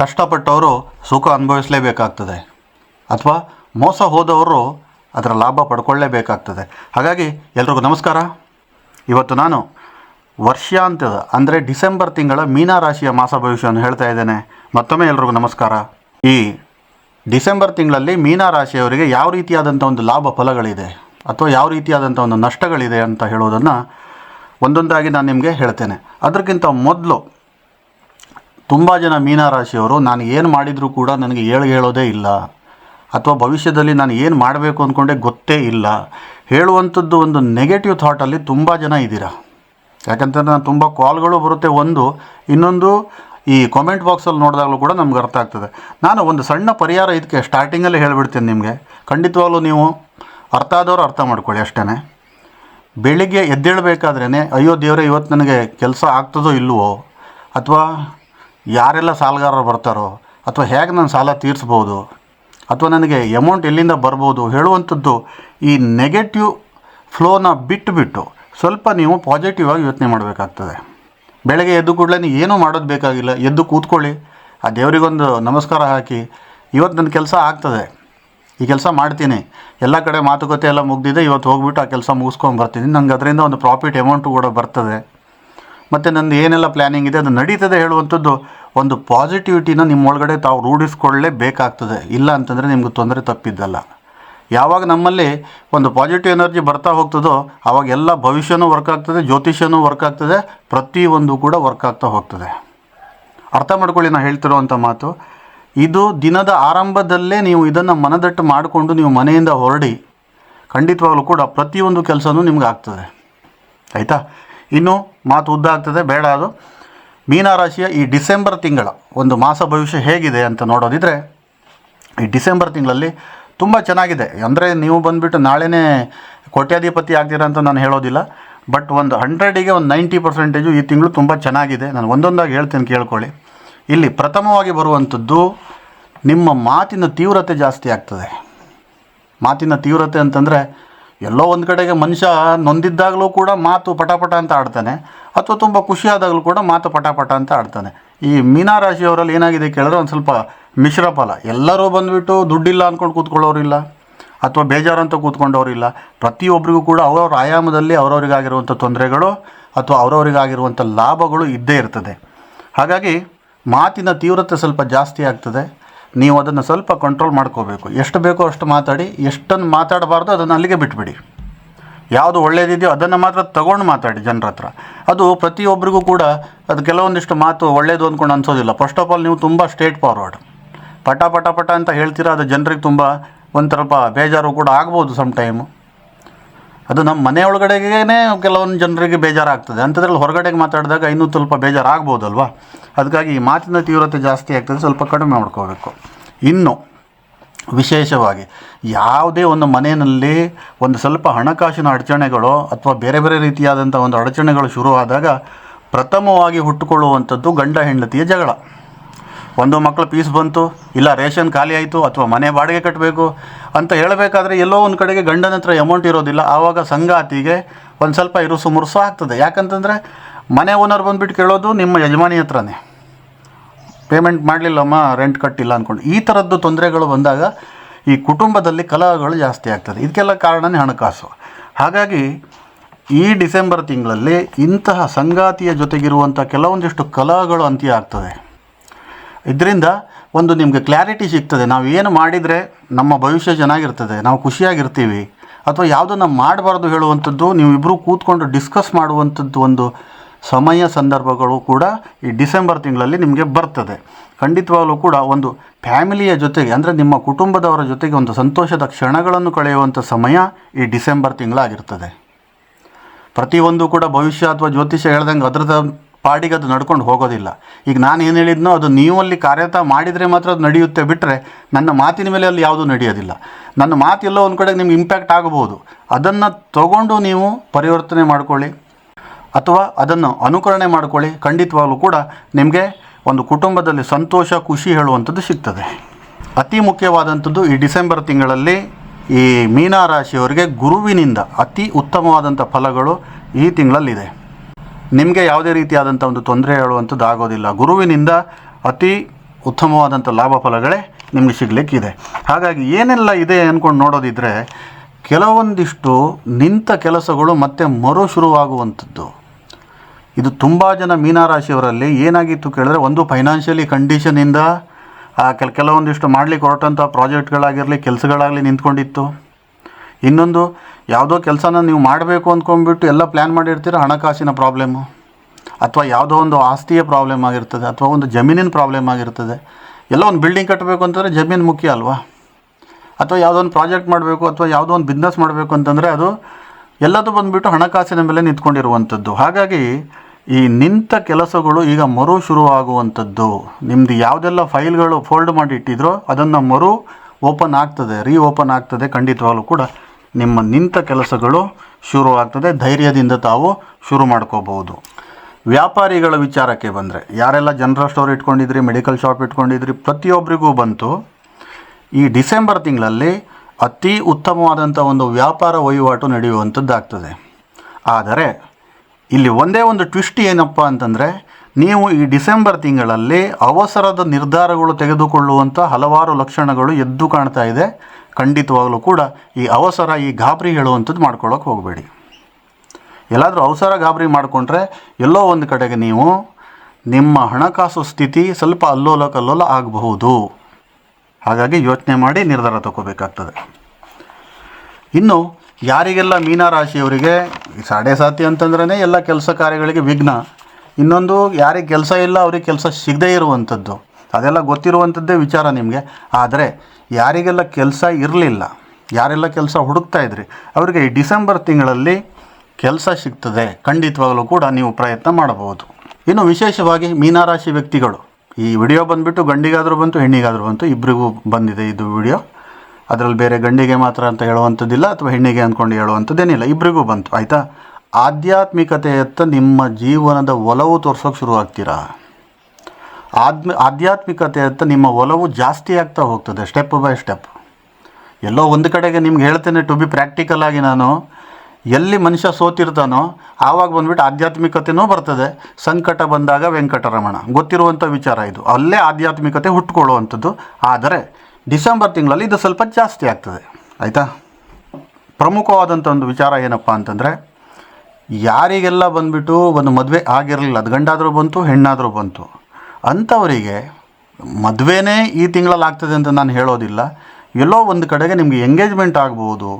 ಕಷ್ಟಪಟ್ಟವರು ಸುಖ ಅನುಭವಿಸಲೇಬೇಕಾಗ್ತದೆ. ಅಥವಾ ಮೋಸ ಹೋದವರು ಅದರ ಲಾಭ ಪಡ್ಕೊಳ್ಳೇಬೇಕಾಗ್ತದೆ. ಹಾಗಾಗಿ ಎಲ್ರಿಗೂ ನಮಸ್ಕಾರ. ಇವತ್ತು ನಾನು ವರ್ಷಾಂತ್ಯದ, ಅಂದರೆ ಡಿಸೆಂಬರ್ ತಿಂಗಳ ಮೀನ ರಾಶಿಯ ಮಾಸ ಭವಿಷ್ಯವನ್ನು ಹೇಳ್ತಾ ಇದ್ದೇನೆ. ಮತ್ತೊಮ್ಮೆ ಎಲ್ರಿಗೂ ನಮಸ್ಕಾರ. ಈ ಡಿಸೆಂಬರ್ ತಿಂಗಳಲ್ಲಿ ಮೀನ ರಾಶಿಯವರಿಗೆ ಯಾವ ರೀತಿಯಾದಂಥ ಒಂದು ಲಾಭ ಫಲಗಳಿದೆ, ಅಥವಾ ಯಾವ ರೀತಿಯಾದಂಥ ಒಂದು ನಷ್ಟಗಳಿದೆ ಅಂತ ಹೇಳೋದನ್ನು ಒಂದೊಂದಾಗಿ ನಾನು ನಿಮಗೆ ಹೇಳ್ತೇನೆ. ಅದಕ್ಕಿಂತ ಮೊದಲು ತುಂಬ ಜನ ಮೀನರಾಶಿಯವರು, ನಾನು ಏನು ಮಾಡಿದರೂ ಕೂಡ ನನಗೆ ಹೇಳಿ ಹೇಳೋದೇ ಇಲ್ಲ. ಅಥವಾ ಭವಿಷ್ಯದಲ್ಲಿ ನಾನು ಏನು ಮಾಡಬೇಕು ಅಂದ್ಕೊಂಡೆ ಗೊತ್ತೇ ಇಲ್ಲ. ಹೇಳುವಂಥದ್ದು ಒಂದು ನೆಗೆಟಿವ್ ಥಾಟಲ್ಲಿ ತುಂಬ ಜನ ಇದ್ದೀರಾ? ಯಾಕಂತಂದ್ರೆ ನಾನು ತುಂಬ ಕಾಲ್ಗಳು ಬರುತ್ತೆ. ಒಂದು, ಇನ್ನೊಂದು, ಈ ಕಾಮೆಂಟ್ ಬಾಕ್ಸಲ್ಲಿ ನೋಡಿದಾಗಲೂ ಕೂಡ ನಮ್ಗೆ ಅರ್ಥ ಆಗ್ತದೆ. ನಾನು ಒಂದು ಸಣ್ಣ ಪರಿಹಾರ ಇದಕ್ಕೆ ಸ್ಟಾರ್ಟಿಂಗಲ್ಲಿ ಹೇಳಿಬಿಡ್ತೀನಿ ನಿಮಗೆ. ಖಂಡಿತವಾಗಲೂ ನೀವು ಅರ್ಥ ಆದವರು ಅರ್ಥ ಮಾಡ್ಕೊಳ್ಳಿ ಅಷ್ಟೇ ಬೆಳಿಗ್ಗೆ ಎದ್ದೇಳಬೇಕಾದ್ರೇ ಅಯ್ಯೋ ದೇವರೇ, ಇವತ್ತು ನನಗೆ ಕೆಲಸ ಆಗ್ತದೋ ಇಲ್ಲವೋ ಅಥವಾ ಯಾರೆಲ್ಲ ಸಾಲಗಾರರು ಬರ್ತಾರೋ ಅಥವಾ ಹೇಗೆ ನಾನು ಸಾಲ ತೀರಿಸ್ಬೋದು ಅಥವಾ ನನಗೆ ಅಮೌಂಟ್ ಎಲ್ಲಿಂದ ಬರ್ಬೋದು ಹೇಳುವಂಥದ್ದು ಈ ನೆಗೆಟಿವ್ ಫ್ಲೋನ ಬಿಟ್ಟುಬಿಟ್ಟು ಬಿಟ್ಟು ಸ್ವಲ್ಪ ನೀವು ಪಾಸಿಟಿವ್ ಆಗಿ ಯೋಚನೆ ಮಾಡಬೇಕಾಗ್ತದೆ. ಬೆಳಗ್ಗೆ ಎದ್ದು ಕೂಡಲೇ ಏನೂ ಮಾಡೋದು ಬೇಕಾಗಿಲ್ಲ, ಎದ್ದು ಕೂತ್ಕೊಳ್ಳಿ. ಆ ದೇವರಿಗೊಂದು ನಮಸ್ಕಾರ ಹಾಕಿ. ಇವತ್ತು ನನ್ನ ಕೆಲಸ ಆಗ್ತದೆ. ಈ ಕೆಲಸ ಮಾಡ್ತೀನಿ. ಎಲ್ಲ ಕಡೆ ಮಾತುಕತೆ ಎಲ್ಲ ಮುಗ್ದಿದೆ, ಇವತ್ತು ಹೋಗ್ಬಿಟ್ಟು ಆ ಕೆಲಸ ಮುಗಿಸ್ಕೊಂಡು ಬರ್ತೀನಿ. ನನಗೆ ಅದರಿಂದ ಒಂದು ಪ್ರಾಫಿಟ್ ಅಮೌಂಟು ಕೂಡ ಬರ್ತದೆ. ಮತ್ತು ನಂದು ಏನೆಲ್ಲ ಪ್ಲ್ಯಾನಿಂಗ್ ಇದೆ ಅದು ನಡೀತದೆ ಹೇಳುವಂಥದ್ದು ಒಂದು ಪಾಸಿಟಿವಿಟಿನ ನಿಮ್ಮೊಳಗಡೆ ತಾವು ರೂಢಿಸ್ಕೊಳ್ಳೇಬೇಕಾಗ್ತದೆ. ಇಲ್ಲ ಅಂತಂದರೆ ನಿಮ್ಗೆ ತೊಂದರೆ ತಪ್ಪಿದ್ದಲ್ಲ. ಯಾವಾಗ ನಮ್ಮಲ್ಲಿ ಒಂದು ಪಾಸಿಟಿವ್ ಎನರ್ಜಿ ಬರ್ತಾ ಹೋಗ್ತದೋ ಆವಾಗ ಎಲ್ಲ ಭವಿಷ್ಯನೂ ವರ್ಕ್ ಆಗ್ತದೆ, ಜ್ಯೋತಿಷ್ಯನೂ ವರ್ಕ್ ಆಗ್ತದೆ, ಪ್ರತಿಯೊಂದು ಕೂಡ ವರ್ಕ್ ಆಗ್ತಾ ಹೋಗ್ತದೆ. ಅರ್ಥ ಮಾಡ್ಕೊಳ್ಳಿ ನಾನು ಹೇಳ್ತಿರೋವಂಥ ಮಾತು. ಇದು ದಿನದ ಆರಂಭದಲ್ಲೇ ನೀವು ಇದನ್ನು ಮನದಟ್ಟು ಮಾಡಿಕೊಂಡು ನೀವು ಮನೆಯಿಂದ ಹೊರಡಿ, ಖಂಡಿತವಾಗಲೂ ಕೂಡ ಪ್ರತಿಯೊಂದು ಕೆಲಸನೂ ನಿಮ್ಗೆ ಆಗ್ತದೆ. ಆಯಿತಾ? ಇನ್ನು ಮಾತು ಉದ್ದ ಆಗ್ತದೆ, ಬೇಡ ಅದು. ಮೀನರಾಶಿಯ ಈ ಡಿಸೆಂಬರ್ ತಿಂಗಳ ಒಂದು ಮಾಸ ಭವಿಷ್ಯ ಹೇಗಿದೆ ಅಂತ ನೋಡೋದಿದ್ರೆ, ಈ ಡಿಸೆಂಬರ್ ತಿಂಗಳಲ್ಲಿ ತುಂಬ ಚೆನ್ನಾಗಿದೆ. ಅಂದರೆ ನೀವು ಬಂದುಬಿಟ್ಟು ನಾಳೆನೇ ಕೋಟ್ಯಾಧಿಪತಿ ಆಗ್ತೀರಾ ಅಂತ ನಾನು ಹೇಳೋದಿಲ್ಲ, ಬಟ್ ಒಂದು ಹಂಡ್ರೆಡಿಗೆ ಒಂದು ನೈಂಟಿ ಪರ್ಸೆಂಟೇಜು ಈ ತಿಂಗಳು ತುಂಬ ಚೆನ್ನಾಗಿದೆ. ನಾನು ಒಂದೊಂದಾಗಿ ಹೇಳ್ತೀನಿ ಕೇಳ್ಕೊಳ್ಳಿ. ಇಲ್ಲಿ ಪ್ರಥಮವಾಗಿ ಬರುವಂಥದ್ದು, ನಿಮ್ಮ ಮಾತಿನ ತೀವ್ರತೆ ಜಾಸ್ತಿ ಆಗ್ತದೆ. ಮಾತಿನ ತೀವ್ರತೆ ಅಂತಂದರೆ, ಎಲ್ಲೋ ಒಂದು ಕಡೆಗೆ ಮನುಷ್ಯ ನೊಂದಿದ್ದಾಗಲೂ ಕೂಡ ಮಾತು ಪಟಾಪಟ ಅಂತ ಆಡ್ತಾನೆ. ಅಥವಾ ತುಂಬ ಖುಷಿಯಾದಾಗಲೂ ಕೂಡ ಮಾತು ಪಟಾಪಟ ಅಂತ ಆಡ್ತಾನೆ. ಈ ಮೀನಾರಾಶಿಯವರಲ್ಲಿ ಏನಾಗಿದೆ ಕೇಳಿದ್ರೆ ಒಂದು ಸ್ವಲ್ಪ ಮಿಶ್ರ ಫಲ. ಎಲ್ಲರೂ ಬಂದುಬಿಟ್ಟು ದುಡ್ಡಿಲ್ಲ ಅಂದ್ಕೊಂಡು ಕೂತ್ಕೊಳ್ಳೋರಿಲ್ಲ ಅಥವಾ ಬೇಜಾರು ಅಂತ ಕೂತ್ಕೊಂಡವರಿಲ್ಲ ಪ್ರತಿಯೊಬ್ಬರಿಗೂ ಕೂಡ ಅವರವ್ರ ಆಯಾಮದಲ್ಲಿ ಅವರವರಿಗಾಗಿರುವಂಥ ತೊಂದರೆಗಳು ಅಥವಾ ಅವರವರಿಗಾಗಿರುವಂಥ ಲಾಭಗಳು ಇದ್ದೇ ಇರ್ತದೆ. ಹಾಗಾಗಿ ಮಾತಿನ ತೀವ್ರತೆ ಸ್ವಲ್ಪ ಜಾಸ್ತಿ ಆಗ್ತದೆ. ನೀವು ಅದನ್ನು ಸ್ವಲ್ಪ ಕಂಟ್ರೋಲ್ ಮಾಡ್ಕೋಬೇಕು. ಎಷ್ಟು ಬೇಕೋ ಅಷ್ಟು ಮಾತಾಡಿ ಎಷ್ಟನ್ನು ಮಾತಾಡಬಾರ್ದು ಅದನ್ನು ಅಲ್ಲಿಗೆ ಬಿಟ್ಬಿಡಿ. ಯಾವುದು ಒಳ್ಳೇದಿದೆಯೋ ಅದನ್ನು ಮಾತ್ರ ತಗೊಂಡು ಮಾತಾಡಿ ಜನರ ಹತ್ರ ಅದು ಪ್ರತಿಯೊಬ್ಬರಿಗೂ ಕೂಡ ಅದು ಕೆಲವೊಂದಿಷ್ಟು ಮಾತು ಒಳ್ಳೇದು ಅಂದ್ಕೊಂಡು ಅನ್ಸೋದಿಲ್ಲ. ಫಸ್ಟ್ ಆಫ್ ಆಲ್ ನೀವು ತುಂಬ ಸ್ಟೇಟ್ ಫಾರ್ವರ್ಡ್ ಪಟ ಪಟ ಪಟ ಅಂತ ಹೇಳ್ತೀರಾ, ಅದು ಜನರಿಗೆ ತುಂಬ ಒಂದು ಸ್ವಲ್ಪ ಬೇಜಾರು ಕೂಡ ಆಗ್ಬೋದು ಸಮ್ ಟೈಮು ಅದು ನಮ್ಮ ಮನೆ ಒಳಗಡೆಗೇ ಕೆಲವೊಂದು ಜನರಿಗೆ ಬೇಜಾರಾಗ್ತದೆ. ಅಂಥದ್ರಲ್ಲಿ ಹೊರಗಡೆಗೆ ಮಾತಾಡಿದಾಗ ಇನ್ನೂ ಸ್ವಲ್ಪ ಬೇಜಾರಾಗ್ಬೋದಲ್ವಾ? ಅದಕ್ಕಾಗಿ ಈ ಮಾತಿನ ತೀವ್ರತೆ ಜಾಸ್ತಿ ಆಗ್ತದೆ, ಸ್ವಲ್ಪ ಕಡಿಮೆ ಮಾಡ್ಕೋಬೇಕು. ಇನ್ನು ವಿಶೇಷವಾಗಿ ಯಾವುದೇ ಒಂದು ಮನೆಯಲ್ಲಿ ಒಂದು ಸ್ವಲ್ಪ ಹಣಕಾಸಿನ ಅಡಚಣೆಗಳು ಅಥವಾ ಬೇರೆ ಬೇರೆ ರೀತಿಯಾದಂಥ ಒಂದು ಅಡಚಣೆಗಳು ಶುರುವಾದಾಗ ಪ್ರಥಮವಾಗಿ ಹುಟ್ಟುಕೊಳ್ಳುವಂಥದ್ದು ಗಂಡ ಹೆಂಡತಿಯ ಜಗಳ. ಒಂದು ಮಕ್ಕಳ ಪೀಸ್ ಬಂತು, ಇಲ್ಲ ರೇಷನ್ ಖಾಲಿ ಆಯಿತು ಅಥವಾ ಮನೆ ಬಾಡಿಗೆ ಕಟ್ಟಬೇಕು ಅಂತ ಹೇಳಬೇಕಾದ್ರೆ ಎಲ್ಲೋ ಒಂದು ಕಡೆಗೆ ಗಂಡನ ಹತ್ರ ಅಮೌಂಟ್ ಇರೋದಿಲ್ಲ, ಆವಾಗ ಸಂಗಾತಿಗೆ ಒಂದು ಸ್ವಲ್ಪ ಇರುಸು ಮುರುಸು ಆಗ್ತದೆ. ಯಾಕಂತಂದರೆ ಮನೆ ಓನರ್ ಬಂದುಬಿಟ್ಟು ಕೇಳೋದು ನಿಮ್ಮ ಯಜಮಾನಿ ಹತ್ರನೇ. ಪೇಮೆಂಟ್ ಮಾಡಲಿಲ್ಲಮ್ಮ ರೆಂಟ್ ಕಟ್ಟಿಲ್ಲ ಅಂದ್ಕೊಂಡು ಈ ಥರದ್ದು ತೊಂದರೆಗಳು ಬಂದಾಗ ಈ ಕುಟುಂಬದಲ್ಲಿ ಕಲಹಗಳು ಜಾಸ್ತಿ ಆಗ್ತದೆ. ಇದಕ್ಕೆಲ್ಲ ಕಾರಣನೇ ಹಣಕಾಸು. ಹಾಗಾಗಿ ಈ ಡಿಸೆಂಬರ್ ತಿಂಗಳಲ್ಲಿ ಇಂತಹ ಸಂಗಾತಿಯ ಜೊತೆಗಿರುವಂಥ ಕೆಲವೊಂದಿಷ್ಟು ಕಲಹಗಳು ಅಂತ್ಯ ಆಗ್ತದೆ ಇದರಿಂದ ಒಂದು ನಿಮಗೆ ಕ್ಲಾರಿಟಿ ಸಿಗ್ತದೆ. ನಾವು ಏನು ಮಾಡಿದರೆ ನಮ್ಮ ಭವಿಷ್ಯ ಚೆನ್ನಾಗಿರ್ತದೆ, ನಾವು ಖುಷಿಯಾಗಿರ್ತೀವಿ, ಅಥವಾ ಯಾವುದನ್ನು ಮಾಡಬಾರ್ದು ಹೇಳುವಂಥದ್ದು ನೀವು ಇಬ್ಬರು ಕೂತ್ಕೊಂಡು ಡಿಸ್ಕಸ್ ಮಾಡುವಂಥದ್ದು ಒಂದು ಸಮಯ ಸಂದರ್ಭಗಳು ಕೂಡ ಈ ಡಿಸೆಂಬರ್ ತಿಂಗಳಲ್ಲಿ ನಿಮಗೆ ಬರ್ತದೆ. ಖಂಡಿತವಾಗಲೂ ಕೂಡ ಒಂದು ಫ್ಯಾಮಿಲಿಯ ಜೊತೆಗೆ ಅಂದರೆ ನಿಮ್ಮ ಕುಟುಂಬದವರ ಜೊತೆಗೆ ಒಂದು ಸಂತೋಷದ ಕ್ಷಣಗಳನ್ನು ಕಳೆಯುವಂಥ ಸಮಯ ಈ ಡಿಸೆಂಬರ್ ತಿಂಗಳಾಗಿರ್ತದೆ. ಪ್ರತಿಯೊಂದು ಕೂಡ ಭವಿಷ್ಯ ಅಥವಾ ಜ್ಯೋತಿಷ್ಯ ಹೇಳ್ದಂಗೆ ಅದ್ರದ ಪಾಡಿಗೆ ಅದು ನಡ್ಕೊಂಡು ಹೋಗೋದಿಲ್ಲ. ಈಗ ನಾನು ಏನು ಹೇಳಿದ್ನೋ ಅದು ನೀವು ಅಲ್ಲಿ ಕಾರ್ಯತ ಮಾಡಿದರೆ ಮಾತ್ರ ಅದು ನಡೆಯುತ್ತೆ ಬಿಟ್ಟರೆ ನನ್ನ ಮಾತಿನ ಮೇಲೆ ಅಲ್ಲಿ ಯಾವುದೂ ನಡೆಯೋದಿಲ್ಲ. ನನ್ನ ಮಾತು ಎಲ್ಲೋ ಒಂದು ಕಡೆ ನಿಮ್ಗೆ ಇಂಪ್ಯಾಕ್ಟ್ ಆಗಬಹುದು ಅದನ್ನು ತಗೊಂಡು ನೀವು ಪರಿವರ್ತನೆ ಮಾಡ್ಕೊಳ್ಳಿ. ಅಥವಾ ಅದನ್ನು ಅನುಕರಣೆ ಮಾಡಿಕೊಳ್ಳಿ, ಖಂಡಿತವಾಗಲೂ ಕೂಡ ನಿಮಗೆ ಒಂದು ಕುಟುಂಬದಲ್ಲಿ ಸಂತೋಷ, ಖುಷಿ ಹೇಳುವಂಥದ್ದು ಸಿಗ್ತದೆ. ಅತಿ ಮುಖ್ಯವಾದಂಥದ್ದು ಈ ಡಿಸೆಂಬರ್ ತಿಂಗಳಲ್ಲಿ ಈ ಮೀನಾ ರಾಶಿಯವರಿಗೆ ಗುರುವಿನಿಂದ ಅತಿ ಉತ್ತಮವಾದಂಥ ಫಲಗಳು ಈ ತಿಂಗಳಲ್ಲಿದೆ. ನಿಮಗೆ ಯಾವುದೇ ರೀತಿಯಾದಂಥ ಒಂದು ತೊಂದರೆ ಹೇಳುವಂಥದ್ದು ಆಗೋದಿಲ್ಲ. ಗುರುವಿನಿಂದ ಅತಿ ಉತ್ತಮವಾದಂಥ ಲಾಭ ಫಲಗಳೇ ನಿಮಗೆ ಸಿಗಲಿಕ್ಕಿದೆ. ಹಾಗಾಗಿ ಏನೆಲ್ಲ ಇದೆ ಅಂದ್ಕೊಂಡು ನೋಡೋದಿದ್ದರೆ ಕೆಲವೊಂದಿಷ್ಟು ನಿಂತ ಕೆಲಸಗಳು ಮತ್ತೆ ಮರು ಶುರುವಾಗುವಂಥದ್ದು ಇದು ತುಂಬ ಜನ ಮೀನರಾಶಿಯವರಲ್ಲಿ ಏನಾಗಿತ್ತು ಕೇಳಿದ್ರೆ ಒಂದು ಫೈನಾನ್ಷಿಯಲಿ ಕಂಡೀಷನಿಂದ ಕೆಲ, ಕೆಲವೊಂದಿಷ್ಟು ಮಾಡಲಿಕ್ಕೆ ಹೊರಟಂಥ ಪ್ರಾಜೆಕ್ಟ್ಗಳಾಗಿರಲಿ ಕೆಲಸಗಳಾಗಲಿ ನಿಂತ್ಕೊಂಡಿತ್ತು. ಇನ್ನೊಂದು, ಯಾವುದೋ ಕೆಲಸನ ನೀವು ಮಾಡಬೇಕು ಅಂದ್ಕೊಂಡ್ಬಿಟ್ಟು ಎಲ್ಲ ಪ್ಲ್ಯಾನ್ ಮಾಡಿರ್ತೀರ? ಹಣಕಾಸಿನ ಪ್ರಾಬ್ಲಮ್ಮು ಅಥವಾ ಯಾವುದೋ ಒಂದು ಆಸ್ತಿಯ ಪ್ರಾಬ್ಲಮ್ ಆಗಿರ್ತದೆ, ಅಥವಾ ಒಂದು ಜಮೀನಿನ ಪ್ರಾಬ್ಲಮ್ ಆಗಿರ್ತದೆ. ಎಲ್ಲ ಒಂದು ಬಿಲ್ಡಿಂಗ್ ಕಟ್ಟಬೇಕು ಅಂತಂದರೆ ಜಮೀನು ಮುಖ್ಯ ಅಲ್ವಾ? ಅಥವಾ ಯಾವುದೋ ಒಂದು ಪ್ರಾಜೆಕ್ಟ್ ಮಾಡಬೇಕು, ಅಥವಾ ಯಾವುದೋ ಒಂದು ಬಿಸ್ನೆಸ್ ಮಾಡಬೇಕು ಅಂತಂದರೆ ಅದು ಎಲ್ಲದೂ ಬಂದುಬಿಟ್ಟು ಹಣಕಾಸಿನ ಮೇಲೆ ನಿಂತ್ಕೊಂಡಿರುವಂಥದ್ದು. ಹಾಗಾಗಿ ಈ ನಿಂತ ಕೆಲಸಗಳು ಈಗ ಮರು ಶುರುವಾಗುವಂಥದ್ದು. ನಿಮ್ಮದು ಯಾವುದೆಲ್ಲ ಫೈಲ್ಗಳು ಫೋಲ್ಡ್ ಮಾಡಿ ಇಟ್ಟಿದ್ರೋ ಅದನ್ನು ಮರು ಓಪನ್ ಆಗ್ತದೆ ರೀ ಓಪನ್ ಆಗ್ತದೆ ಖಂಡಿತವಾಗ್ಲೂ ಕೂಡ ನಿಮ್ಮ ನಿಂತ ಕೆಲಸಗಳು ಶುರು ಆಗ್ತದೆ ಧೈರ್ಯದಿಂದ ತಾವು ಶುರು ಮಾಡ್ಕೋಬಹುದು. ವ್ಯಾಪಾರಿಗಳ ವಿಚಾರಕ್ಕೆ ಬಂದರೆ, ಯಾರೆಲ್ಲ ಜನರಲ್ ಸ್ಟೋರ್ ಇಟ್ಕೊಂಡಿದ್ರಿ, ಮೆಡಿಕಲ್ ಶಾಪ್ ಇಟ್ಕೊಂಡಿದ್ರಿ ಪ್ರತಿಯೊಬ್ಬರಿಗೂ ಬಂತು. ಈ ಡಿಸೆಂಬರ್ ತಿಂಗಳಲ್ಲಿ ಅತಿ ಉತ್ತಮವಾದಂಥ ಒಂದು ವ್ಯಾಪಾರ ವಹಿವಾಟು ನಡೆಯುವಂಥದ್ದಾಗ್ತದೆ. ಆದರೆ ಇಲ್ಲಿ ಒಂದೇ ಒಂದು ಟ್ವಿಸ್ಟ್ ಏನಪ್ಪ ಅಂತಂದರೆ, ನೀವು ಈ ಡಿಸೆಂಬರ್ ತಿಂಗಳಲ್ಲಿ ಅವಸರದ ನಿರ್ಧಾರಗಳು ತೆಗೆದುಕೊಳ್ಳುವಂಥ ಹಲವಾರು ಲಕ್ಷಣಗಳು ಎದ್ದು ಕಾಣ್ತಾ ಇದೆ. ಖಂಡಿತವಾಗಲೂ ಕೂಡ ಈ ಅವಸರ, ಈ ಗಾಬರಿ ಹೇಳುವಂಥದ್ದು ಮಾಡ್ಕೊಳ್ಳೋಕೆ ಹೋಗಬೇಡಿ. ಎಲ್ಲಾದರೂ ಅವಸರ, ಗಾಬರಿ ಮಾಡಿಕೊಂಡ್ರೆ ಎಲ್ಲೋ ಒಂದು ಕಡೆಗೆ ನೀವು ನಿಮ್ಮ ಹಣಕಾಸು ಸ್ಥಿತಿ ಸ್ವಲ್ಪ ಅಲ್ಲೋಲ ಕಲ್ಲೋಲ ಆಗಬಹುದು. ಹಾಗಾಗಿ ಯೋಚನೆ ಮಾಡಿ ನಿರ್ಧಾರ ತಗೋಬೇಕಾಗ್ತದೆ. ಇನ್ನು ಯಾರಿಗೆಲ್ಲ ಮೀನರಾಶಿಯವರಿಗೆ ಸಾಡೆ ಸಾತಿ ಅಂತಂದ್ರೇ ಎಲ್ಲ ಕೆಲಸ ಕಾರ್ಯಗಳಿಗೆ ವಿಘ್ನ. ಇನ್ನೊಂದು, ಯಾರಿಗೆ ಕೆಲಸ ಇಲ್ಲ, ಅವ್ರಿಗೆ ಕೆಲಸ ಸಿಗದೇ ಇರುವಂಥದ್ದು. ಅದೆಲ್ಲ ಗೊತ್ತಿರುವಂಥದ್ದೇ ವಿಚಾರ ನಿಮಗೆ. ಆದರೆ, ಯಾರಿಗೆಲ್ಲ ಕೆಲಸ ಇರಲಿಲ್ಲ, ಯಾರೆಲ್ಲ ಕೆಲಸ ಹುಡುಕ್ತಾ ಇದ್ರಿ, ಅವರಿಗೆ ಈ ಡಿಸೆಂಬರ್ ತಿಂಗಳಲ್ಲಿ ಕೆಲಸ ಸಿಗ್ತದೆ. ಖಂಡಿತವಾಗಲೂ ಕೂಡ ನೀವು ಪ್ರಯತ್ನ ಮಾಡಬಹುದು. ಇನ್ನು ವಿಶೇಷವಾಗಿ ಮೀನರಾಶಿ ವ್ಯಕ್ತಿಗಳು. ಈ ವಿಡಿಯೋ ಬಂದುಬಿಟ್ಟು ಗಂಡಿಗಾದರೂ ಬಂತು, ಹೆಣ್ಣಿಗಾದರೂ ಬಂತು ಇಬ್ಬರಿಗೂ ಬಂದಿದೆ ಇದು ವಿಡಿಯೋ. ಅದರಲ್ಲಿ ಬೇರೆ ಗಂಡಿಗೆ ಮಾತ್ರ ಅಂತ ಹೇಳುವಂಥದ್ದಿಲ್ಲ ಅಥವಾ ಹೆಣ್ಣಿಗೆ ಅಂದ್ಕೊಂಡು ಹೇಳುವಂಥದ್ದೇನಿಲ್ಲ ಇಬ್ಬರಿಗೂ ಬಂತು, ಆಯಿತಾ? ಆಧ್ಯಾತ್ಮಿಕತೆಯತ್ತ ನಿಮ್ಮ ಜೀವನದ ಒಲವು ತೋರ್ಸೋಕೆ ಶುರು ಆಗ್ತೀರಾ? ಆದ್ಮ, ಆಧ್ಯಾತ್ಮಿಕತೆಯತ್ತ ನಿಮ್ಮ ಒಲವು ಜಾಸ್ತಿ ಆಗ್ತಾ ಹೋಗ್ತದೆ ಸ್ಟೆಪ್ ಬೈ ಸ್ಟೆಪ್ ಎಲ್ಲೋ ಒಂದು ಕಡೆಗೆ ನಿಮ್ಗೆ ಹೇಳ್ತೇನೆ ಟು ಬಿ ಪ್ರಾಕ್ಟಿಕಲ್ ಆಗಿ ನಾನು, ಎಲ್ಲಿ ಮನುಷ್ಯ ಸೋತಿರ್ತಾನೋ, ಆವಾಗ ಬಂದ್ಬಿಟ್ಟು ಆಧ್ಯಾತ್ಮಿಕತೆನೂ ಬರ್ತದೆ, ಸಂಕಟ ಬಂದಾಗ ವೆಂಕಟರಮಣ. ಗೊತ್ತಿರುವಂಥ ವಿಚಾರ ಇದು. ಅಲ್ಲೇ ಆಧ್ಯಾತ್ಮಿಕತೆ ಹುಟ್ಟುಕೊಳ್ಳುವಂಥದ್ದು ಆದರೆ ಡಿಸೆಂಬರ್ ತಿಂಗಳಲ್ಲಿ ಇದು ಸ್ವಲ್ಪ ಜಾಸ್ತಿ ಆಗ್ತದೆ. ಆಯಿತಾ? ಪ್ರಮುಖವಾದಂಥ ಒಂದು ವಿಚಾರ ಏನಪ್ಪ ಅಂತಂದರೆ, ಯಾರಿಗೆಲ್ಲ ಬಂದುಬಿಟ್ಟು ಒಂದು ಮದುವೆ ಆಗಿರಲಿಲ್ಲ, ಅದು ಗಂಡಾದರೂ ಬಂತು, ಹೆಣ್ಣಾದರೂ ಬಂತು, ಅಂಥವರಿಗೆ ಮದುವೆನೇ ಈ ತಿಂಗಳಲ್ಲಿ ಆಗ್ತದೆ ಅಂತ ನಾನು ಹೇಳೋದಿಲ್ಲ. ಎಲ್ಲೋ ಒಂದು ಕಡೆಗೆ ನಿಮಗೆ ಎಂಗೇಜ್ಮೆಂಟ್ ಆಗ್ಬೋದು,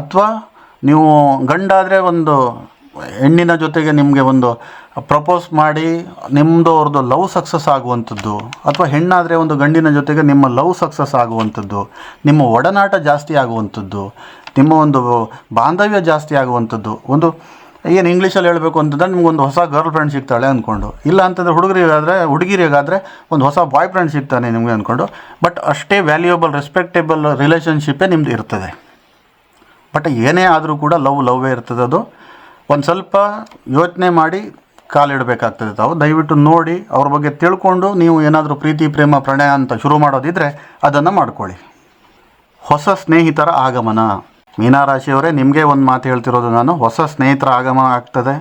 ಅಥವಾ ನೀವು ಗಂಡಾದರೆ ಒಂದು ಹೆಣ್ಣಿನ ಜೊತೆಗೆ ನಿಮಗೆ ಒಂದು ಪ್ರಪೋಸ್ ಮಾಡಿ ನಿಮ್ಮದು ಅವ್ರದ್ದು ಲವ್ ಸಕ್ಸಸ್ ಆಗುವಂಥದ್ದು, ಅಥವಾ ಹೆಣ್ಣಾದರೆ ಒಂದು ಗಂಡಿನ ಜೊತೆಗೆ ನಿಮ್ಮ ಲವ್ ಸಕ್ಸಸ್ ಆಗುವಂಥದ್ದು, ನಿಮ್ಮ ಒಡನಾಟ ಜಾಸ್ತಿ ಆಗುವಂಥದ್ದು, ನಿಮ್ಮ ಒಂದು ಬಾಂಧವ್ಯ ಜಾಸ್ತಿ ಆಗುವಂಥದ್ದು, ಒಂದು ಏನು ಇಂಗ್ಲೀಷಲ್ಲಿ ಹೇಳಬೇಕು ಅಂತಂದರೆ ನಿಮ್ಗೊಂದು ಹೊಸ ಗರ್ಲ್ ಫ್ರೆಂಡ್ ಸಿಗ್ತಾಳೆ ಅಂದ್ಕೊಂಡು ಇಲ್ಲ ಅಂತಂದರೆ ಹುಡುಗರಿಗಾದರೆ, ಹುಡುಗಿರಿಗಾದರೆ ಒಂದು ಹೊಸ ಬಾಯ್ ಫ್ರೆಂಡ್ ಸಿಗ್ತಾನೆ ನಿಮಗೆ ಅಂದ್ಕೊಂಡು ಬಟ್ ಅಷ್ಟೇ ವ್ಯಾಲ್ಯೂಯಬಲ್ ರೆಸ್ಪೆಕ್ಟೇಬಲ್ ರಿಲೇಷನ್ಶಿಪ್ಪೇ ನಿಮ್ದು ಇರ್ತದೆ. ಬಟ್ ಏನೇ ಆದರೂ ಕೂಡ ಲವ್ ಲವ್ವೇ ಇರ್ತದೆ ಅದು. ಒಂದು ಸ್ವಲ್ಪ ಯೋಚನೆ ಮಾಡಿ ಕಾಲಿಡಬೇಕಾಗ್ತದೆ ತಾವು. ದಯವಿಟ್ಟು ನೋಡಿ, ಅವ್ರ ಬಗ್ಗೆ ತಿಳ್ಕೊಂಡು ನೀವು ಏನಾದರೂ ಪ್ರೀತಿ, ಪ್ರೇಮ, ಪ್ರಣಯ ಅಂತ ಶುರು ಮಾಡೋದಿದ್ದರೆ ಅದನ್ನು ಮಾಡ್ಕೊಳ್ಳಿ. ಹೊಸ ಸ್ನೇಹಿತರ ಆಗಮನ. ಮೀನಾರಾಶಿಯವರೇ, ನಿಮಗೆ ಒಂದು ಮಾತು ಹೇಳ್ತಿರೋದು ನಾನು. ಹೊಸ ಸ್ನೇಹಿತರ ಆಗಮನ ಆಗ್ತದೆ.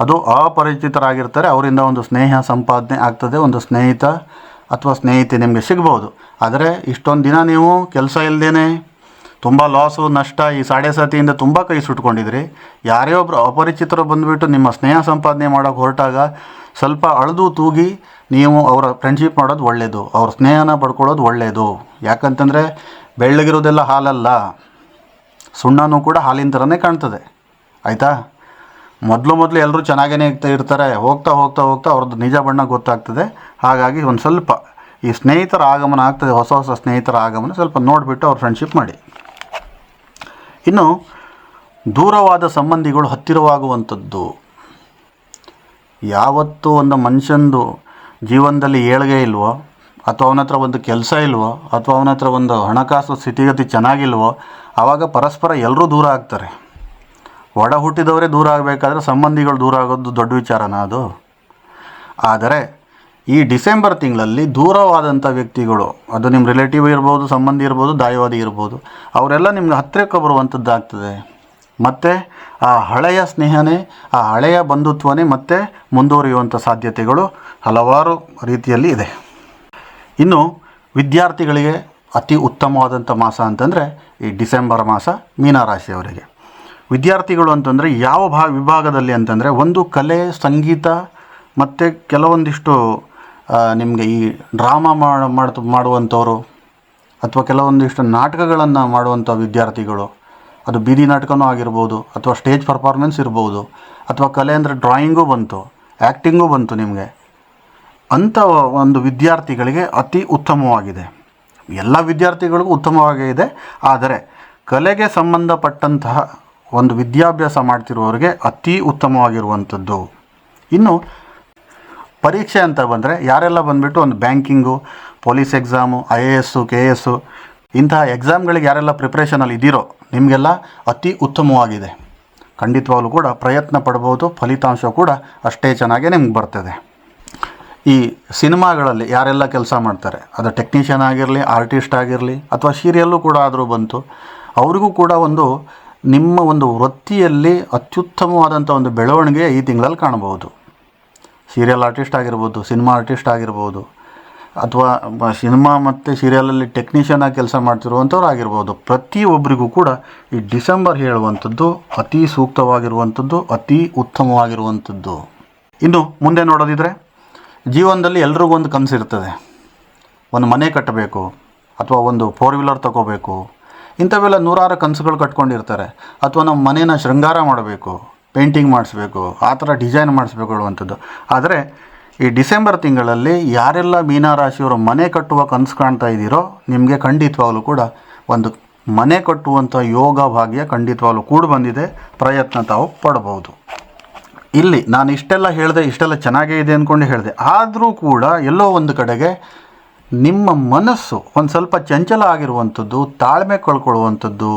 ಅದು ಅಪರಿಚಿತರಾಗಿರ್ತಾರೆ, ಅವರಿಂದ ಒಂದು ಸ್ನೇಹ ಸಂಪಾದನೆ ಆಗ್ತದೆ, ಒಂದು ಸ್ನೇಹಿತ ಅಥವಾ ಸ್ನೇಹಿತೆ ನಿಮಗೆ ಸಿಗ್ಬೋದು. ಆದರೆ ಇಷ್ಟೊಂದು ದಿನ ನೀವು ಕೆಲಸ ಇಲ್ಲದೇ ತುಂಬ ಲಾಸು ನಷ್ಟ ಈ ಸಾಡೆ ಸಾತಿಯಿಂದ ತುಂಬ ಕೈ ಸುಟ್ಕೊಂಡಿದ್ರಿ. ಯಾರೇ ಒಬ್ಬರು ಅಪರಿಚಿತರು ಬಂದುಬಿಟ್ಟು ನಿಮ್ಮ ಸ್ನೇಹ ಸಂಪಾದನೆ ಮಾಡೋಕೆ ಹೊರಟಾಗ ಸ್ವಲ್ಪ ಅಳದು ತೂಗಿ ನೀವು ಅವರ ಫ್ರೆಂಡ್ಶಿಪ್ ಮಾಡೋದು ಒಳ್ಳೆಯದು ಅವ್ರ ಸ್ನೇಹನ ಪಡ್ಕೊಳ್ಳೋದು ಒಳ್ಳೆಯದು ಯಾಕಂತಂದರೆ ಬೆಳ್ಳಗಿರೋದೆಲ್ಲ ಹಾಲಲ್ಲ, ಸುಣ್ಣನೂ ಕೂಡ ಹಾಲಿನ ಥರನೇ ಕಾಣ್ತದೆ. ಆಯಿತಾ? ಮೊದಲು ಮೊದಲು ಎಲ್ಲರೂ ಚೆನ್ನಾಗೇ ಇರ್ತಾ ಇರ್ತಾರೆ, ಹೋಗ್ತಾ ಹೋಗ್ತಾ ಹೋಗ್ತಾ ಅವ್ರದ್ದು ನಿಜ ಬಣ್ಣ ಗೊತ್ತಾಗ್ತದೆ. ಹಾಗಾಗಿ ಒಂದು ಸ್ವಲ್ಪ ಈ ಸ್ನೇಹಿತರ ಆಗಮನ ಆಗ್ತದೆ, ಹೊಸ ಹೊಸ ಸ್ನೇಹಿತರ ಆಗಮನ ಸ್ವಲ್ಪ ನೋಡಿಬಿಟ್ಟು ಅವ್ರ ಫ್ರೆಂಡ್ಶಿಪ್ ಮಾಡಿ. ಇನ್ನು ದೂರವಾದ ಸಂಬಂಧಿಗಳು ಹತ್ತಿರವಾಗುವಂಥದ್ದು. ಯಾವತ್ತು ಒಂದು ಮನುಷ್ಯಂದು ಜೀವನದಲ್ಲಿ ಏಳ್ಗೆ ಇಲ್ವೋ, ಅಥವಾ ಅವನ ಹತ್ರ ಒಂದು ಕೆಲಸ ಇಲ್ವೋ, ಅಥವಾ ಅವನ ಹತ್ರ ಒಂದು ಹಣಕಾಸು ಸ್ಥಿತಿಗತಿ ಚೆನ್ನಾಗಿಲ್ವೋ, ಆವಾಗ ಪರಸ್ಪರ ಎಲ್ಲರೂ ದೂರ ಆಗ್ತಾರೆ. ಒಡ ಹುಟ್ಟಿದವರೇ ದೂರ ಆಗಬೇಕಾದ್ರೆ ಸಂಬಂಧಿಗಳು ದೂರ ಆಗೋದು ದೊಡ್ಡ ವಿಚಾರನ ಅದು? ಆದರೆ ಈ ಡಿಸೆಂಬರ್ ತಿಂಗಳಲ್ಲಿ ದೂರವಾದಂಥ ವ್ಯಕ್ತಿಗಳು, ಅದು ನಿಮ್ಮ ರಿಲೇಟಿವ್ ಇರ್ಬೋದು, ಸಂಬಂಧಿ ಇರ್ಬೋದು, ದಾಯವಾದಿ ಇರ್ಬೋದು, ಅವರೆಲ್ಲ ನಿಮ್ಗೆ ಹತ್ತಿರಕ್ಕೆ ಬರುವಂಥದ್ದಾಗ್ತದೆ. ಮತ್ತು ಆ ಹಳೆಯ ಸ್ನೇಹನೇ, ಆ ಹಳೆಯ ಬಂಧುತ್ವನೇ ಮತ್ತೆ ಮುಂದುವರಿಯುವಂಥ ಸಾಧ್ಯತೆಗಳು ಹಲವಾರು ರೀತಿಯಲ್ಲಿ ಇದೆ. ಇನ್ನು ವಿದ್ಯಾರ್ಥಿಗಳಿಗೆ ಅತಿ ಉತ್ತಮವಾದಂಥ ಮಾಸ ಅಂತಂದರೆ ಈ ಡಿಸೆಂಬರ್ ಮಾಸ ಮೀನರಾಶಿಯವರಿಗೆ. ವಿದ್ಯಾರ್ಥಿಗಳು ಅಂತಂದರೆ ಯಾವ ಭಾ, ವಿಭಾಗದಲ್ಲಿ ಅಂತಂದರೆ ಒಂದು ಕಲೆ, ಸಂಗೀತ ಮತ್ತು ಕೆಲವೊಂದಿಷ್ಟು ನಿಮಗೆ ಈ ಡ್ರಾಮಾ ಮಾಡ ಮಾಡ್ತ ಮಾಡುವಂಥವರು ಅಥವಾ ಕೆಲವೊಂದಿಷ್ಟು ನಾಟಕಗಳನ್ನು ಮಾಡುವಂಥ ವಿದ್ಯಾರ್ಥಿಗಳು, ಅದು ಬೀದಿ ನಾಟಕನೂ ಆಗಿರ್ಬೋದು ಅಥವಾ ಸ್ಟೇಜ್ ಪರ್ಫಾರ್ಮೆನ್ಸ್ ಇರ್ಬೋದು ಅಥವಾ ಕಲೆ ಅಂದರೆ ಡ್ರಾಯಿಂಗೂ ಬಂತು, ಆ್ಯಕ್ಟಿಂಗೂ ಬಂತು ನಿಮಗೆ, ಅಂಥ ಒಂದು ವಿದ್ಯಾರ್ಥಿಗಳಿಗೆ ಅತಿ ಉತ್ತಮವಾಗಿದೆ. ಎಲ್ಲ ವಿದ್ಯಾರ್ಥಿಗಳಿಗೂ ಉತ್ತಮವಾಗೇ ಇದೆ, ಆದರೆ ಕಲೆಗೆ ಸಂಬಂಧಪಟ್ಟಂತಹ ಒಂದು ವಿದ್ಯಾಭ್ಯಾಸ ಮಾಡ್ತಿರುವವರಿಗೆ ಅತಿ ಉತ್ತಮವಾಗಿರುವಂಥದ್ದು. ಇನ್ನು ಪರೀಕ್ಷೆ ಅಂತ ಬಂದರೆ ಯಾರೆಲ್ಲ ಬಂದುಬಿಟ್ಟು ಒಂದು banking, police exam, I A S, K A S, ಇಂತಹ ಎಕ್ಸಾಮ್ಗಳಿಗೆ ಯಾರೆಲ್ಲ ಪ್ರಿಪ್ರೇಷನಲ್ಲಿ ಇದ್ದೀರೋ, ನಿಮಗೆಲ್ಲ ಅತಿ ಉತ್ತಮವಾಗಿದೆ. ಖಂಡಿತವಾಗಲೂ ಕೂಡ ಪ್ರಯತ್ನ ಪಡ್ಬೋದು, ಫಲಿತಾಂಶ ಕೂಡ ಅಷ್ಟೇ ಚೆನ್ನಾಗೇ ನಿಮ್ಗೆ ಬರ್ತದೆ. ಈ ಸಿನಿಮಾಗಳಲ್ಲಿ ಯಾರೆಲ್ಲ ಕೆಲಸ ಮಾಡ್ತಾರೆ? ಅದು ಟೆಕ್ನಿಷಿಯನ್ ಆಗಿರಲಿ, ಆರ್ಟಿಸ್ಟ್ ಆಗಿರಲಿ, ಅಥವಾ ಸೀರಿಯಲ್ಲೂ ಕೂಡ ಆದರೂ ಬಂತು, ಅವರಿಗೂ ಕೂಡ ಒಂದು ನಿಮ್ಮ ಒಂದು ವೃತ್ತಿಯಲ್ಲಿ ಅತ್ಯುತ್ತಮವಾದಂಥ ಒಂದು ಬೆಳವಣಿಗೆ ಈ ತಿಂಗಳಲ್ಲಿ ಕಾಣಬಹುದು. ಸೀರಿಯಲ್ ಆರ್ಟಿಸ್ಟ್ ಆಗಿರ್ಬೋದು ಸಿನಿಮಾ ಆರ್ಟಿಸ್ಟ್ ಆಗಿರ್ಬೋದು, ಅಥವಾ ಸಿನಿಮಾ ಮತ್ತು ಸೀರಿಯಲಲ್ಲಿ ಟೆಕ್ನಿಷಿಯನ್ ಆಗಿ ಕೆಲಸ ಮಾಡ್ತಿರುವಂಥವ್ರು ಆಗಿರ್ಬೋದು ಪ್ರತಿಯೊಬ್ಬರಿಗೂ ಕೂಡ ಈ ಡಿಸೆಂಬರ್ ಹೇಳುವಂಥದ್ದು ಅತಿ ಸೂಕ್ತವಾಗಿರುವಂಥದ್ದು, ಅತಿ ಉತ್ತಮವಾಗಿರುವಂಥದ್ದು. ಇನ್ನು ಮುಂದೆ ನೋಡೋದಿದ್ರೆ, ಜೀವನದಲ್ಲಿ ಎಲ್ರಿಗೂ ಒಂದು ಕನಸು ಇರ್ತದೆ. ಒಂದು ಮನೆ ಕಟ್ಟಬೇಕು, ಅಥವಾ ಒಂದು ಫೋರ್ ವೀಲರ್ ತಗೋಬೇಕು, ಇಂಥವೆಲ್ಲ ನೂರಾರು ಕನಸುಗಳು ಕಟ್ಕೊಂಡಿರ್ತಾರೆ. ಅಥವಾ ನಮ್ಮ ಮನೇನ ಶೃಂಗಾರ ಮಾಡಬೇಕು ಪೇಂಟಿಂಗ್ ಮಾಡಿಸ್ಬೇಕು, ಆ ಥರ ಡಿಸೈನ್ ಮಾಡಿಸ್ಬೇಕು ಹೇಳುವಂಥದ್ದು. ಆದರೆ ಈ ಡಿಸೆಂಬರ್ ತಿಂಗಳಲ್ಲಿ ಯಾರೆಲ್ಲ ಮೀನರಾಶಿಯವರು ಮನೆ ಕಟ್ಟುವ ಕನಸು ಕಾಣ್ತಾ ಇದ್ದೀರೋ, ನಿಮಗೆ ಖಂಡಿತವಾಗಲೂ ಕೂಡ ಒಂದು ಮನೆ ಕಟ್ಟುವಂಥ ಯೋಗ ಭಾಗ್ಯ ಖಂಡಿತವಾಗಲೂ ಕೂಡ ಬಂದಿದೆ, ಪ್ರಯತ್ನ ತಾವು ಪಡಬಹುದು. ಇಲ್ಲಿ ನಾನು ಇಷ್ಟೆಲ್ಲ ಹೇಳಿದೆ, ಇಷ್ಟೆಲ್ಲ ಚೆನ್ನಾಗೇ ಇದೆ ಅಂದ್ಕೊಂಡು ಹೇಳಿದೆ. ಆದರೂ ಕೂಡ ಎಲ್ಲೋ ಒಂದು ಕಡೆಗೆ ನಿಮ್ಮ ಮನಸ್ಸು ಒಂದು ಸ್ವಲ್ಪ ಚಂಚಲ ಆಗಿರುವಂಥದ್ದು, ತಾಳ್ಮೆ ಕಳ್ಕೊಳ್ಳುವಂಥದ್ದು,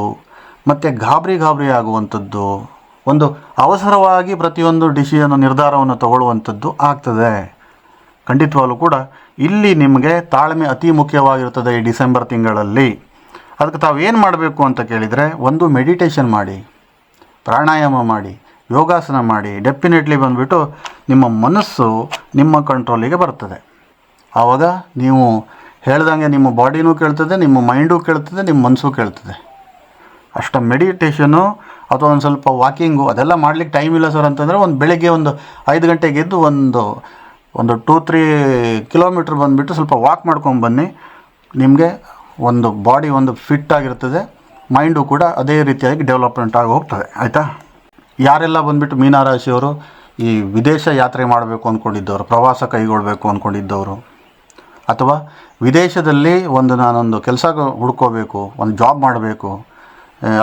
ಮತ್ತು ಗಾಬರಿ ಗಾಬರಿ ಆಗುವಂಥದ್ದು ಒಂದು ಅವಸರವಾಗಿ ಪ್ರತಿಯೊಂದು ಡಿಸಿಷನ್ ನಿರ್ಧಾರವನ್ನು ತಗೊಳ್ಳುವಂಥದ್ದು ಆಗ್ತದೆ. ಖಂಡಿತವಾಗಲೂ ಕೂಡ ಇಲ್ಲಿ ನಿಮಗೆ ತಾಳ್ಮೆ ಅತಿ ಮುಖ್ಯವಾಗಿರ್ತದೆ ಈ ಡಿಸೆಂಬರ್ ತಿಂಗಳಲ್ಲಿ. ಅದಕ್ಕೆ ತಾವೇನು ಮಾಡಬೇಕು ಅಂತ ಕೇಳಿದರೆ ಒಂದು ಮೆಡಿಟೇಷನ್ ಮಾಡಿ, ಪ್ರಾಣಾಯಾಮ ಮಾಡಿ, ಯೋಗಾಸನ ಮಾಡಿ, ಡೆಫಿನೆಟ್ಲಿ ಬಂದುಬಿಟ್ಟು ನಿಮ್ಮ ಮನಸ್ಸು ನಿಮ್ಮ ಕಂಟ್ರೋಲಿಗೆ ಬರ್ತದೆ. ಆವಾಗ ನೀವು ಹೇಳ್ದಂಗೆ ನಿಮ್ಮ ಬಾಡಿನೂ ಕೇಳ್ತದೆ, ನಿಮ್ಮ ಮೈಂಡೂ ಕೇಳ್ತದೆ, ನಿಮ್ಮ ಮನಸ್ಸು ಕೇಳ್ತದೆ. ಅಷ್ಟು ಮೆಡಿಟೇಷನು ಅಥವಾ ಒಂದು ಸ್ವಲ್ಪ ವಾಕಿಂಗು ಅದೆಲ್ಲ ಮಾಡ್ಲಿಕ್ಕೆ ಟೈಮ್ ಇಲ್ಲ ಸರ್ ಅಂತಂದರೆ ಒಂದು ಬೆಳಗ್ಗೆ ಒಂದು ಐದು ಗಂಟೆಗೆ ಎದ್ದು ಒಂದು ಒಂದು ಟೂ ತ್ರೀ ಕಿಲೋಮೀಟ್ರ್ ಬಂದುಬಿಟ್ಟು ಸ್ವಲ್ಪ ವಾಕ್ ಮಾಡ್ಕೊಂಡು ಬನ್ನಿ. ನಿಮಗೆ ಒಂದು ಬಾಡಿ ಒಂದು ಫಿಟ್ ಆಗಿರ್ತದೆ. ಮೈಂಡು ಕೂಡ ಅದೇ ರೀತಿಯಾಗಿ ಡೆವಲಪ್ಮೆಂಟ್ ಆಗಿ ಹೋಗ್ತದೆ. ಆಯಿತಾ? ಯಾರೆಲ್ಲ ಬಂದುಬಿಟ್ಟು ಮೀನರಾಶಿಯವರು ಈ ವಿದೇಶ ಯಾತ್ರೆ ಮಾಡಬೇಕು ಅಂದ್ಕೊಂಡಿದ್ದವರು ಪ್ರವಾಸ ಕೈಗೊಳ್ಳಬೇಕು ಅಂದ್ಕೊಂಡಿದ್ದವರು ಅಥವಾ ವಿದೇಶದಲ್ಲಿ ಒಂದು ನಾನೊಂದು ಕೆಲಸ ಹುಡ್ಕೋಬೇಕು, ಒಂದು ಜಾಬ್ ಮಾಡಬೇಕು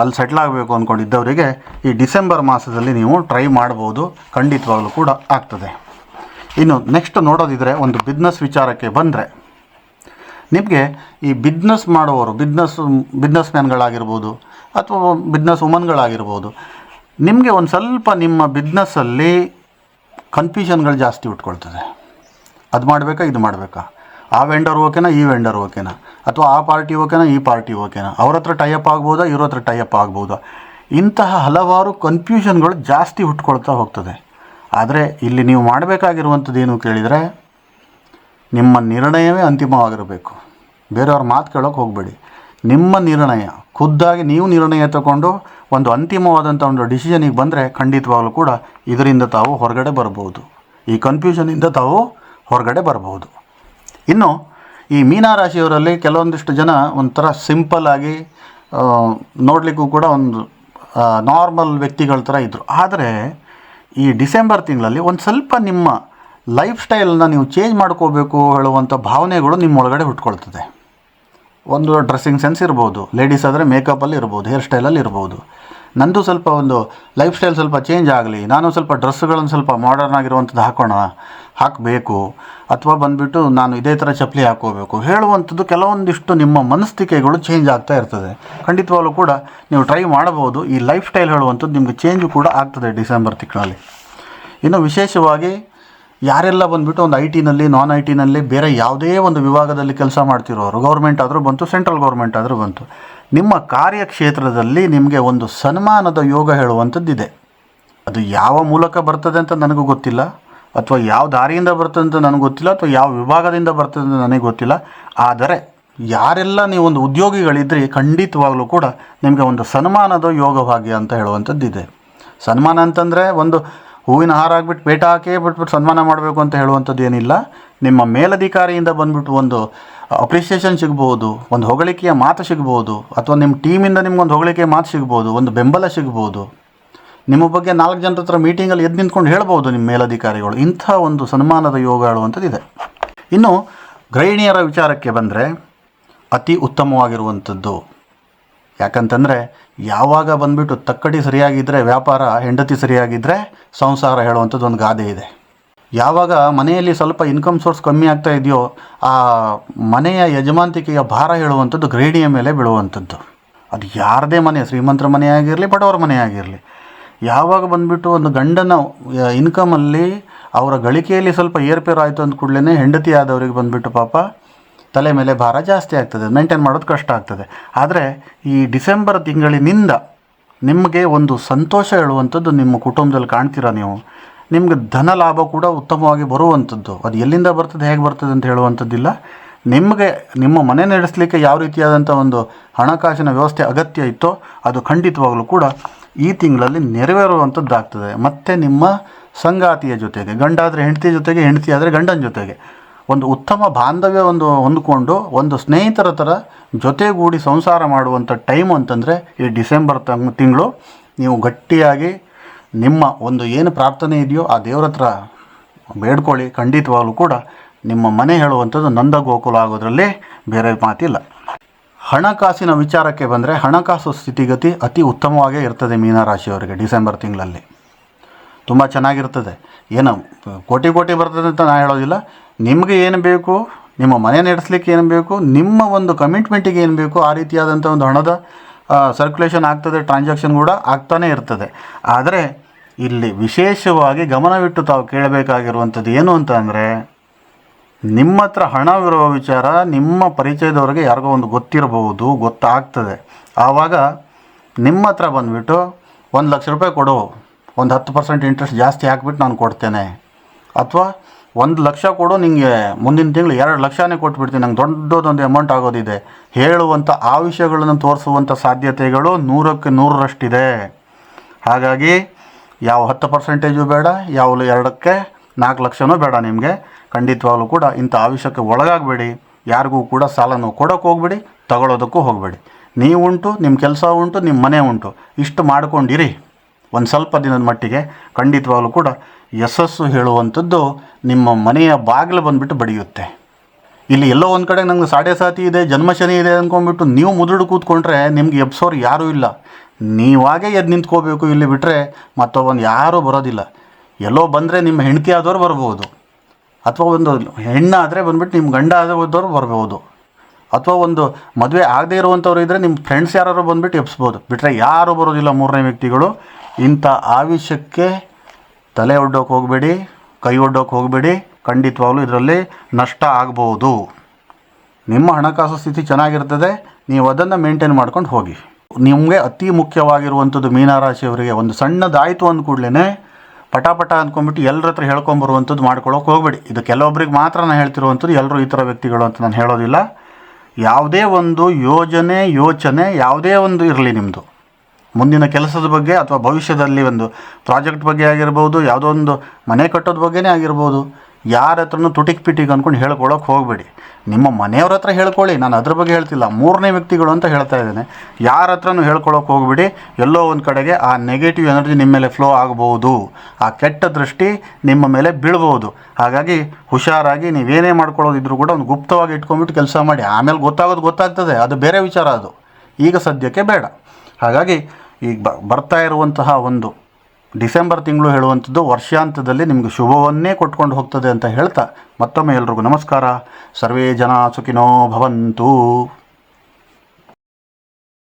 ಅಲ್ಲಿ ಸೆಟ್ಲ್ ಆಗಬೇಕು ಅಂದ್ಕೊಂಡಿದ್ದವರಿಗೆ ಈ ಡಿಸೆಂಬರ್ ಮಾಸದಲ್ಲಿ ನೀವು ಟ್ರೈ ಮಾಡ್ಬೋದು. ಖಂಡಿತವಾಗಲೂ ಕೂಡ ಆಗ್ತದೆ. ಇನ್ನು ನೆಕ್ಸ್ಟ್ ನೋಡೋದಿದ್ರೆ ಒಂದು ಬಿಸ್ನೆಸ್ ವಿಚಾರಕ್ಕೆ ಬಂದರೆ, ನಿಮಗೆ ಈ ಬಿಸ್ನೆಸ್ ಮಾಡುವವರು ಬಿಸ್ನೆಸ್ ಬಿಸ್ನೆಸ್ ಮ್ಯಾನ್ಗಳಾಗಿರ್ಬೋದು ಅಥವಾ ಬಿಸ್ನೆಸ್ ವುಮನ್ಗಳಾಗಿರ್ಬೋದು ನಿಮಗೆ ಒಂದು ಸ್ವಲ್ಪ ನಿಮ್ಮ ಬಿಸ್ನೆಸ್ಸಲ್ಲಿ ಕನ್ಫ್ಯೂಷನ್ಗಳು ಜಾಸ್ತಿ ಉಟ್ಕೊಳ್ತದೆ. ಅದು ಮಾಡಬೇಕಾ, ಇದು ಮಾಡಬೇಕಾ? ಆ ವೆಂಡರ್ ಓಕೆನಾ, ಈ ವೆಂಡರ್ ಓಕೆನಾ? ಅಥವಾ ಆ ಪಾರ್ಟಿ ಓಕೆನಾ, ಈ ಪಾರ್ಟಿ ಓಕೆನಾ? ಅವ್ರ ಹತ್ರ ಟೈಅಪ್ ಆಗ್ಬೋದಾ, ಇವ್ರ ಹತ್ರ ಟೈಅಪ್ ಆಗ್ಬೋದಾ? ಇಂತಹ ಹಲವಾರು ಕನ್ಫ್ಯೂಷನ್ಗಳು ಜಾಸ್ತಿ ಹುಟ್ಕೊಳ್ತಾ ಹೋಗ್ತದೆ. ಆದರೆ ಇಲ್ಲಿ ನೀವು ಮಾಡಬೇಕಾಗಿರುವಂಥದ್ದು ಏನು ಕೇಳಿದರೆ, ನಿಮ್ಮ ನಿರ್ಣಯವೇ ಅಂತಿಮವಾಗಿರಬೇಕು. ಬೇರೆಯವ್ರ ಮಾತು ಕೇಳೋಕೆ ಹೋಗಬೇಡಿ. ನಿಮ್ಮ ನಿರ್ಣಯ, ಖುದ್ದಾಗಿ ನೀವು ನಿರ್ಣಯ ತಗೊಂಡು ಒಂದು ಅಂತಿಮವಾದಂಥ ಒಂದು ಡಿಸಿಷನಿಗೆ ಬಂದರೆ ಖಂಡಿತವಾಗಲೂ ಕೂಡ ಇದರಿಂದ ತಾವು ಹೊರಗಡೆ ಬರಬಹುದು. ಈ ಕನ್ಫ್ಯೂಷನಿಂದ ತಾವು ಹೊರಗಡೆ ಬರ್ಬೋದು ಇನ್ನು ಈ ಮೀನರಾಶಿಯವರಲ್ಲಿ ಕೆಲವೊಂದಿಷ್ಟು ಜನ ಒಂಥರ ಸಿಂಪಲ್ ಆಗಿ ನೋಡಲಿಕ್ಕೂ ಕೂಡ ಒಂದು ನಾರ್ಮಲ್ ವ್ಯಕ್ತಿಗಳ ಥರ ಇದ್ದರು ಆದರೆ ಈ ಡಿಸೆಂಬರ್ ತಿಂಗಳಲ್ಲಿ ಒಂದು ಸ್ವಲ್ಪ ನಿಮ್ಮ ಲೈಫ್ ಸ್ಟೈಲನ್ನ ನೀವು ಚೇಂಜ್ ಮಾಡ್ಕೋಬೇಕು ಹೇಳುವಂಥ ಭಾವನೆಗಳು ನಿಮ್ಮ ಒಳಗಡೆ ಹುಟ್ಕೊಳ್ತದೆ. ಒಂದು ಡ್ರೆಸ್ಸಿಂಗ್ ಸೆನ್ಸ್ ಇರ್ಬೋದು, ಲೇಡೀಸ್ ಆದರೆ ಮೇಕಪ್ಪಲ್ಲಿ ಇರ್ಬೋದು, ಹೇರ್ ಸ್ಟೈಲಲ್ಲಿ ಇರ್ಬೋದು. ನಂದು ಸ್ವಲ್ಪ ಒಂದು ಲೈಫ್ ಸ್ಟೈಲ್ ಸ್ವಲ್ಪ ಚೇಂಜ್ ಆಗಲಿ, ನಾನು ಸ್ವಲ್ಪ ಡ್ರೆಸ್ಗಳನ್ನು ಸ್ವಲ್ಪ ಮಾಡರ್ನ್ ಆಗಿರುವಂಥದ್ದು ಹಾಕೋಣ ಹಾಕಬೇಕು ಅಥವಾ ಬಂದುಬಿಟ್ಟು ನಾನು ಇದೇ ಥರ ಚಪ್ಪಲಿ ಹಾಕೋಬೇಕು ಹೇಳುವಂಥದ್ದು ಕೆಲವೊಂದಿಷ್ಟು ನಿಮ್ಮ ಮನಸ್ಥಿಕೆಗಳು ಚೇಂಜ್ ಆಗ್ತಾ ಇರ್ತದೆ. ಖಂಡಿತವಾಗಲೂ ಕೂಡ ನೀವು ಟ್ರೈ ಮಾಡಬಹುದು. ಈ ಲೈಫ್ ಸ್ಟೈಲ್ ಹೇಳುವಂಥದ್ದು ನಿಮಗೆ ಚೇಂಜು ಕೂಡ ಆಗ್ತದೆ ಡಿಸೆಂಬರ್ ತಿಂಗಳಲ್ಲಿ. ಇನ್ನು ವಿಶೇಷವಾಗಿ ಯಾರೆಲ್ಲ ಬಂದುಬಿಟ್ಟು ಒಂದು ಐ ಟಿನಲ್ಲಿ ನಾನ್ ಐ ಟಿನಲ್ಲಿ ಬೇರೆ ಯಾವುದೇ ಒಂದು ವಿಭಾಗದಲ್ಲಿ ಕೆಲಸ ಮಾಡ್ತಿರೋರು ಗೌರ್ಮೆಂಟ್ ಆದರೂ ಬಂತು ಸೆಂಟ್ರಲ್ ಗೌರ್ಮೆಂಟ್ ಆದರೂ ಬಂತು, ನಿಮ್ಮ ಕಾರ್ಯಕ್ಷೇತ್ರದಲ್ಲಿ ನಿಮಗೆ ಒಂದು ಸನ್ಮಾನದ ಯೋಗ ಹೇಳುವಂಥದ್ದಿದೆ. ಅದು ಯಾವ ಮೂಲಕ ಬರ್ತದೆ ಅಂತ ನನಗೂ ಗೊತ್ತಿಲ್ಲ. ಅಥವಾ ಯಾವ ದಾರಿಯಿಂದ ಅಂತ ನನಗೆ ಗೊತ್ತಿಲ್ಲ, ಅಥವಾ ಯಾವ ವಿಭಾಗದಿಂದ ಬರ್ತದೆ ಅಂತ ನನಗೆ ಗೊತ್ತಿಲ್ಲ. ಆದರೆ ಯಾರೆಲ್ಲ ನೀವು ಒಂದು ಖಂಡಿತವಾಗಲೂ ಖಂಡಿತವಾಗ್ಲೂ ಕೂಡ ನಿಮಗೆ ಒಂದು ಸನ್ಮಾನದ ಯೋಗಭಾಗ್ಯ ಅಂತ ಹೇಳುವಂಥದ್ದು ಇದೆ ಸನ್ಮಾನ ಅಂತಂದರೆ ಒಂದು ಹೂವಿನ ಹಾರ ಹಾಕ್ಬಿಟ್ಟು ಪೇಟ ಹಾಕಿ ಬಿಟ್ಬಿಟ್ಟು ಸನ್ಮಾನ ಮಾಡಬೇಕು ಅಂತ ಹೇಳುವಂಥದ್ದು ಏನಿಲ್ಲ. ನಿಮ್ಮ ಮೇಲಧಿಕಾರಿಯಿಂದ ಬಂದ್ಬಿಟ್ಟು ಒಂದು ಅಪ್ರಿಷಿಯೇಷನ್ ಸಿಗ್ಬೋದು, ಒಂದು ಹೊಗಳಿಕೆಯ ಮಾತು ಸಿಗ್ಬೋದು, ಅಥವಾ ನಿಮ್ಮ ಟೀಮಿಂದ ನಿಮ್ಗೊಂದು ಹೊಗಳಿಕೆಯ ಮಾತು ಸಿಗ್ಬೋದು, ಒಂದು ಬೆಂಬಲ ಸಿಗ್ಬೋದು. ನಿಮ್ಮ ಬಗ್ಗೆ ನಾಲ್ಕು ಜನರ ಹತ್ರ ಮೀಟಿಂಗಲ್ಲಿ ಎದ್ದು ನಿಂತ್ಕೊಂಡು ಹೇಳ್ಬೋದು ನಿಮ್ಮ ಮೇಲಧಿಕಾರಿಗಳು. ಇಂಥ ಒಂದು ಸನ್ಮಾನದ ಯೋಗ ಹೇಳುವಂಥದ್ದಿದೆ ಇನ್ನು ಗೃಹಿಣಿಯರ ವಿಚಾರಕ್ಕೆ ಬಂದರೆ ಅತಿ ಉತ್ತಮವಾಗಿರುವಂಥದ್ದು ಯಾಕಂತಂದರೆ ಯಾವಾಗ ಬಂದ್ಬಿಟ್ಟು ತಕ್ಕಡಿ ಸರಿಯಾಗಿದ್ದರೆ ವ್ಯಾಪಾರ, ಹೆಂಡತಿ ಸರಿಯಾಗಿದ್ದರೆ ಸಂಸಾರ ಹೇಳುವಂಥದ್ದು ಒಂದು ಗಾದೆ ಇದೆ. ಯಾವಾಗ ಮನೆಯಲ್ಲಿ ಸ್ವಲ್ಪ ಇನ್ಕಮ್ ಸೋರ್ಸ್ ಕಮ್ಮಿ ಆಗ್ತಾ ಇದೆಯೋ ಆ ಮನೆಯ ಯಜಮಾಂತಿಕೆಯ ಭಾರ ಹೇಳುವಂಥದ್ದು ಗೃಹಿಣಿಯ ಮೇಲೆ ಬೀಳುವಂಥದ್ದು. ಅದು ಯಾರದೇ ಮನೆ, ಶ್ರೀಮಂತರ ಮನೆ ಆಗಿರಲಿ, ಬಡವರ ಮನೆ ಆಗಿರಲಿ ಯಾವಾಗ ಬಂದುಬಿಟ್ಟು ಒಂದು ಗಂಡನ ಇನ್ಕಮಲ್ಲಿ ಅವರ ಗಳಿಕೆಯಲ್ಲಿ ಸ್ವಲ್ಪ ಏರ್ಪೇರು ಆಯಿತು ಅಂದ ಕೂಡಲೇ ಹೆಂಡತಿ ಆದವರಿಗೆ ಬಂದುಬಿಟ್ಟು ಪಾಪ ತಲೆ ಮೇಲೆ ಭಾರ ಜಾಸ್ತಿ ಆಗ್ತದೆ. ಮೇಂಟೈನ್ ಮಾಡೋದು ಕಷ್ಟ ಆಗ್ತದೆ. ಆದರೆ ಈ ಡಿಸೆಂಬರ್ ತಿಂಗಳಿನಿಂದ ನಿಮಗೆ ಒಂದು ಸಂತೋಷ ಹೇಳುವಂಥದ್ದು ನಿಮ್ಮ ಕುಟುಂಬದಲ್ಲಿ ಕಾಣ್ತೀರಾ ನೀವು? ನಿಮ್ಗೆ ಧನ ಲಾಭ ಕೂಡ ಉತ್ತಮವಾಗಿ ಬರುವಂಥದ್ದು. ಅದು ಎಲ್ಲಿಂದ ಬರ್ತದೆ, ಹೇಗೆ ಬರ್ತದೆ ಅಂತ ಹೇಳುವಂಥದ್ದಿಲ್ಲ. ನಿಮಗೆ, ನಿಮ್ಮ ಮನೆ ನಡೆಸಲಿಕ್ಕೆ ಯಾವ ರೀತಿಯಾದಂಥ ಒಂದು ಹಣಕಾಸಿನ ವ್ಯವಸ್ಥೆ ಅಗತ್ಯ ಇತ್ತೋ ಅದು ಖಂಡಿತವಾಗಲೂ ಕೂಡ ಈ ತಿಂಗಳಲ್ಲಿ ನೆರವೇರುವಂಥದ್ದಾಗ್ತದೆ ಮತ್ತು ನಿಮ್ಮ ಸಂಗಾತಿಯ ಜೊತೆಗೆ ಗಂಡ ಆದರೆ ಹೆಂಡತಿ ಜೊತೆಗೆ ಹೆಂಡತಿ ಆದರೆ ಗಂಡನ ಜೊತೆಗೆ. ಒಂದು ಉತ್ತಮ ಬಾಂಧವ್ಯ ಒಂದು ಹೊಂದ್ಕೊಂಡು, ಒಂದು ಸ್ನೇಹಿತರ ಥರ ಜೊತೆಗೂಡಿ ಸಂಸಾರ ಮಾಡುವಂಥ ಟೈಮ್ ಅಂತಂದರೆ ಈ ಡಿಸೆಂಬರ್ ತಂಗ್ ತಿಂಗಳು, ನೀವು ಗಟ್ಟಿಯಾಗಿ ನಿಮ್ಮ ಒಂದು ಏನು ಪ್ರಾರ್ಥನೆ ಇದೆಯೋ ಆ ದೇವ್ರ ಹತ್ರ ಬೇಡ್ಕೊಳ್ಳಿ. ಖಂಡಿತವಾಗಲೂ ಕೂಡ ನಿಮ್ಮ ಮನೆ ಹೇಳುವಂಥದ್ದು ನಂದ ಗೋಕುಲ ಆಗೋದ್ರಲ್ಲಿ ಬೇರೆ ಮಾತಿಲ್ಲ. ಹಣಕಾಸಿನ ವಿಚಾರಕ್ಕೆ ಬಂದರೆ ಹಣಕಾಸು ಸ್ಥಿತಿಗತಿ ಅತಿ ಉತ್ತಮವಾಗೇ ಇರ್ತದೆ ಮೀನರಾಶಿಯವರಿಗೆ ಡಿಸೆಂಬರ್ ತಿಂಗಳಲ್ಲಿ. ತುಂಬ ಚೆನ್ನಾಗಿರ್ತದೆ. ಏನು, ಕೋಟಿ ಕೋಟಿ ಬರ್ತದೆ ಅಂತ ನಾನು ಹೇಳೋದಿಲ್ಲ. ನಿಮಗೆ ಏನು ಬೇಕು, ನಿಮ್ಮ ಮನೆ ನಡೆಸಲಿಕ್ಕೆ ಏನು ಬೇಕು, ನಿಮ್ಮ ಒಂದು ಕಮಿಟ್ಮೆಂಟಿಗೆ ಏನು ಬೇಕು, ಆ ರೀತಿಯಾದಂಥ ಒಂದು ಹಣದ ಸರ್ಕ್ಯುಲೇಷನ್ ಆಗ್ತದೆ ಟ್ರಾನ್ಸಾಕ್ಷನ್ ಕೂಡ ಆಗ್ತಾನೇ ಇರ್ತದೆ. ಆದರೆ ಇಲ್ಲಿ ವಿಶೇಷವಾಗಿ ಗಮನವಿಟ್ಟು ತಾವು ಕೇಳಬೇಕಾಗಿರುವಂಥದ್ದು ಏನು ಅಂತ ಅಂದರೆ ನಿಮ್ಮ ಹತ್ರ ಹಣವಿರುವ ವಿಚಾರ ನಿಮ್ಮ ಪರಿಚಯದವರಿಗೆ ಯಾರಿಗೋ ಒಂದು ಗೊತ್ತಿರಬಹುದು, ಗೊತ್ತಾಗ್ತದೆ. ಆವಾಗ ನಿಮ್ಮ ಹತ್ರ ಬಂದುಬಿಟ್ಟು ಒಂದು ಲಕ್ಷ ರೂಪಾಯಿ ಕೊಡು, ಒಂದು ಹತ್ತು ಪರ್ಸೆಂಟ್ ಇಂಟ್ರೆಸ್ಟ್ ಜಾಸ್ತಿ ಹಾಕ್ಬಿಟ್ಟು ನಾನು ಕೊಡ್ತೇನೆ. ಅಥವಾ ಒಂದು ಲಕ್ಷ ಕೊಡು ನಿಮಗೆ ಮುಂದಿನ ತಿಂಗಳು ಎರಡು ಲಕ್ಷನೇ ಕೊಟ್ಬಿಡ್ತೀನಿ, ನಂಗೆ ದೊಡ್ಡದೊಂದು ಅಮೌಂಟ್ ಆಗೋದಿದೆ. ಹೇಳುವಂಥ ಆ ವಿಷಯಗಳನ್ನು ತೋರಿಸುವಂಥ ಸಾಧ್ಯತೆಗಳು ನೂರಕ್ಕೆ ನೂರರಷ್ಟಿದೆ. ಹಾಗಾಗಿ ಯಾವ ಹತ್ತು ಪರ್ಸೆಂಟೇಜು ಬೇಡ ಯಾವ ಎರಡಕ್ಕೆ ನಾಲ್ಕು ಲಕ್ಷನೂ ಬೇಡ ನಿಮಗೆ. ಖಂಡಿತವಾಗ್ಲೂ ಕೂಡ ಇಂಥ ಆವಿಷಕ್ಕೆ ಒಳಗಾಗಬೇಡಿ. ಯಾರಿಗೂ ಕೂಡ ಸಾಲನೂ ಕೊಡೋಕ್ಕೆ ಹೋಗಬೇಡಿ, ತಗೊಳ್ಳೋದಕ್ಕೂ ಹೋಗಬೇಡಿ. ನೀವು ಉಂಟು, ನಿಮ್ಮ ಕೆಲಸ ಉಂಟು, ನಿಮ್ಮ ಮನೆ ಉಂಟು. ಇಷ್ಟು ಮಾಡ್ಕೊಂಡಿರಿ. ಒಂದು ಸ್ವಲ್ಪ ದಿನದ ಮಟ್ಟಿಗೆ ಖಂಡಿತವಾಗ್ಲೂ ಕೂಡ ಯಶಸ್ಸು ಹೇಳುವಂಥದ್ದು ನಿಮ್ಮ ಮನೆಯ ಬಾಗಿಲು ಬಂದುಬಿಟ್ಟು ಬಡಿಯುತ್ತೆ. ಇಲ್ಲಿ ಎಲ್ಲೋ ಒಂದು ಕಡೆ ನಂಗೆ ಸಾಡೆ ಸಾತಿ ಇದೆ ಜನ್ಮಶನಿ ಇದೆ ಅಂದ್ಕೊಂಡ್ಬಿಟ್ಟು ನೀವು ಮುದುಡು ಕೂತ್ಕೊಂಡ್ರೆ ನಿಮ್ಗೆ ಎಬ್ಸೋರು ಯಾರೂ ಇಲ್ಲ. ನೀವಾಗೇ ಎದ್ದು ನಿಂತ್ಕೋಬೇಕು ಇಲ್ಲಿ ಬಿಟ್ಟರೆ ಮತ್ತೊಬ್ಬನು ಯಾರೂ ಬರೋದಿಲ್ಲ. ಎಲ್ಲೋ ಬಂದರೆ ನಿಮ್ಮ ಹೆಂಡತಿ ಆದವರು ಬರ್ಬೋದು. ಅಥವಾ ಒಂದು ಹೆಣ್ಣಾದರೆ ಬಂದ್ಬಿಟ್ಟು ನಿಮ್ಮ ಗಂಡ ಆದವ್ರು ಬರ್ಬೋದು. ಅಥವಾ ಒಂದು ಮದುವೆ ಆಗದೇ ಇರುವಂಥವ್ರು ಇದ್ದರೆ ನಿಮ್ಮ ಫ್ರೆಂಡ್ಸ್ ಯಾರು ಬಂದುಬಿಟ್ಟು ಎಪ್ಸ್ಬೋದು ಬಿಟ್ಟರೆ ಯಾರೂ ಬರೋದಿಲ್ಲ ಮೂರನೇ ವ್ಯಕ್ತಿಗಳು. ಇಂಥ ಆವಿಷ್ಯಕ್ಕೆ ತಲೆ ಒಡ್ಡೋಕೆ ಹೋಗಬೇಡಿ, ಕೈ ಒಡ್ಡೋಕೆ ಹೋಗಬೇಡಿ. ಖಂಡಿತವಾಗ್ಲೂ ಇದರಲ್ಲಿ ನಷ್ಟ ಆಗ್ಬೋದು. ನಿಮ್ಮ ಹಣಕಾಸು ಸ್ಥಿತಿ ಚೆನ್ನಾಗಿರ್ತದೆ, ನೀವು ಅದನ್ನು ಮೇಂಟೈನ್ ಮಾಡ್ಕೊಂಡು ಹೋಗಿ. ನಿಮಗೆ ಅತಿ ಮುಖ್ಯವಾಗಿರುವಂಥದ್ದು ಮೀನರಾಶಿಯವರಿಗೆ ಒಂದು ಸಣ್ಣದಾಯಿತು ಅಂದ ಕೂಡಲೇ ಪಟಾಪಟ ಅಂದ್ಕೊಂಡ್ಬಿಟ್ಟು ಎಲ್ಲರ ಹತ್ರ ಹೇಳ್ಕೊಂಬರುವಂಥದ್ದು ಮಾಡ್ಕೊಳ್ಳೋಕೆ ಹೋಗಬೇಡಿ. ಇದು ಕೆಲವೊಬ್ರಿಗೆ ಮಾತ್ರ ನಾನು ಹೇಳ್ತಿರುವಂಥದ್ದು ಎಲ್ಲರೂ ಈ ಥರ ವ್ಯಕ್ತಿಗಳು ಅಂತ ನಾನು ಹೇಳೋದಿಲ್ಲ. ಯಾವುದೇ ಒಂದು ಯೋಜನೆ, ಯೋಚನೆ ಯಾವುದೇ ಒಂದು ಇರಲಿ ನಿಮ್ಮದು ಮುಂದಿನ ಕೆಲಸದ ಬಗ್ಗೆ ಅಥವಾ ಭವಿಷ್ಯದಲ್ಲಿ ಒಂದು ಪ್ರಾಜೆಕ್ಟ್ ಬಗ್ಗೆ ಆಗಿರ್ಬೋದು, ಯಾವುದೋ ಒಂದು ಮನೆ ಕಟ್ಟೋದ ಬಗ್ಗೆನೇ ಆಗಿರ್ಬೋದು ಯಾರ ಹತ್ರನೂ ತುಟಿಕ್ ಪಿಟಿಕ್ ಅಂದ್ಕೊಂಡು ಹೇಳ್ಕೊಳಕ್ಕೆ ಹೋಗಬೇಡಿ. ನಿಮ್ಮ ಮನೆಯವ್ರ ಹತ್ರ ಹೇಳ್ಕೊಳ್ಳಿ, ನಾನು ಅದ್ರ ಬಗ್ಗೆ ಹೇಳ್ತಿಲ್ಲ. ಮೂರನೇ ವ್ಯಕ್ತಿಗಳು ಅಂತ ಹೇಳ್ತಾ ಇದ್ದೇನೆ. ಯಾರ ಹತ್ರನೂ ಹೇಳ್ಕೊಳ್ಳೋಕೆ ಹೋಗ್ಬಿಡಿ. ಎಲ್ಲೋ ಒಂದು ಕಡೆಗೆ ಆ ನೆಗೆಟಿವ್ ಎನರ್ಜಿ ನಿಮ್ಮ ಮೇಲೆ ಫ್ಲೋ ಆಗ್ಬೋದು. ಆ ಕೆಟ್ಟ ದೃಷ್ಟಿ ನಿಮ್ಮ ಮೇಲೆ ಬೀಳ್ಬೋದು. ಹಾಗಾಗಿ ಹುಷಾರಾಗಿ ನೀವೇನೇ ಮಾಡ್ಕೊಳ್ಳೋದಿದ್ರು ಕೂಡ ಒಂದು ಗುಪ್ತವಾಗಿ ಇಟ್ಕೊಂಬಿಟ್ಟು ಕೆಲಸ ಮಾಡಿ. ಆಮೇಲೆ ಗೊತ್ತಾಗೋದು ಗೊತ್ತಾಗ್ತದೆ. ಅದು ಬೇರೆ ವಿಚಾರ ಅದು. ಈಗ ಸದ್ಯಕ್ಕೆ ಬೇಡ. ಹಾಗಾಗಿ ಈಗ ಬರ್ತಾ ಇರುವಂತಹ ಒಂದು ಡಿಸೆಂಬರ್ ತಿಂಗಳು ಹೇಳುವಂಥದ್ದು ವರ್ಷಾಂತದಲ್ಲಿ ನಿಮಗೆ ಶುಭವನ್ನೇ ಕೊಟ್ಕೊಂಡು ಹೋಗ್ತದೆ ಅಂತ ಹೇಳ್ತಾ ಮತ್ತೊಮ್ಮೆ ಎಲ್ರಿಗೂ ನಮಸ್ಕಾರ. ಸರ್ವೇ ಜನ ಸುಖಿನೋ ಭವಂತು.